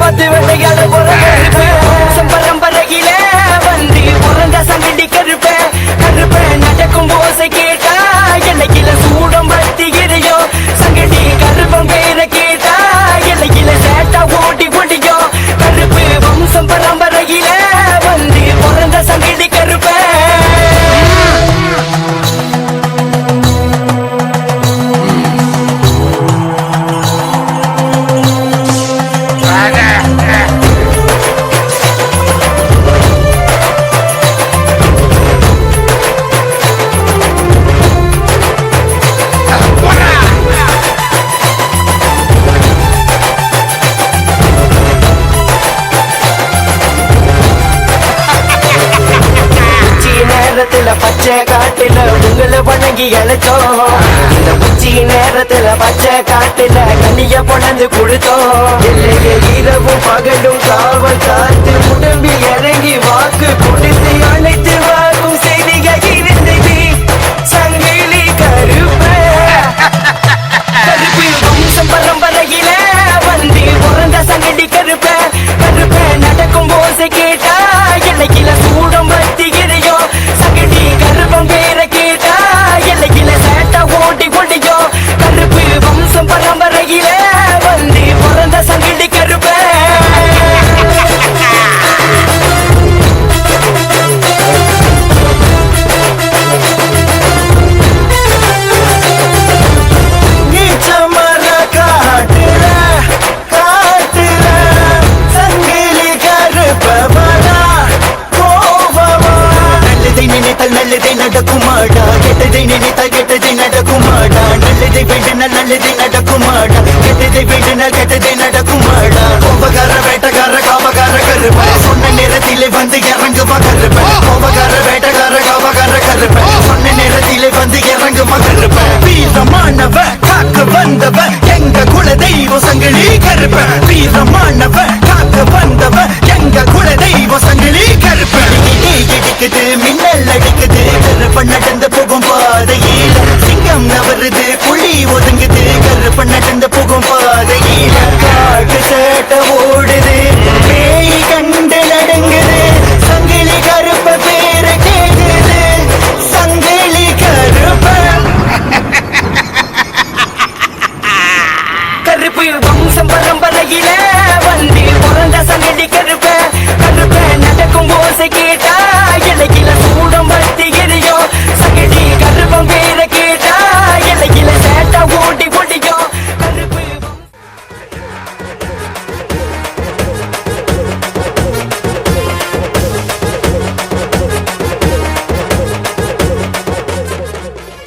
மத்து வெள்ளையால பிறந்த பரம்பரையில வந்து பிறந்த சங்கடி கருப்பேன் கருப்பேன் நடக்கும் ஓசை கேட்டா பச்சை காட்டுல உங்களை வணங்கி அழைச்சோம் இந்த உச்சி நேரத்துல பச்சை காட்டுல கண்ணிய பொணந்து கொடுத்தோம். இல்லையே இரவும் பகலும் காவல் காத்து உடம்பி இறங்கி வாக்கு கொடுத்து அழைத்து வாக்கும் செய்திகள் இருந்தது சங்கிலி கருப்ப. கருப்பு வம்சம் பரம்பரையில வந்து பிறந்த சங்கடி கருப்ப. கருப்ப நடக்கும் போது கேட்டா எல்லையில நல்லதை நடக்குமாடா? கெட்டதை நினைத்தா கெட்டதை நடக்குமாடா? நல்லதை வேண்டினால் நல்லதை நடக்குமாடா? கெட்டதை வேண்டினால் கெட்டதை நடக்குமாடா? கோபக்கார வேட்டக்கார காவக்கார கருப்ப. சொன்ன நேரத்திலே வந்து இறங்குவா கருப்ப? கோபக்கார வேட்டக்கார காவக்கார கருப்ப. சொன்ன நேரத்திலே வந்து இறங்குவா கருப்ப? வீரமானவ காக்க வந்தவ எங்க குல தெய்வ சங்கிலி கருப்ப. வீரமானவ காக்க வந்தவ கருப்ப நடந்து போகும் பாதையில சிங்கம் நவருது புலி ஒதுங்குது கருப்ப நடந்து போகும் பாதையில காட்டு சேட்ட ஓடுது பேய் கண்டு நடுங்குது சங்கிலி கருப்ப பேரு கேக்குது சங்கிலி கருப்ப. கருப்பு வம்சம் பரம்பரையில வந்து பிறந்த சங்கடி கருப்ப கருப்ப நடக்கும் ஓசை கேட்டா இலக்கில சூடம் வத்தி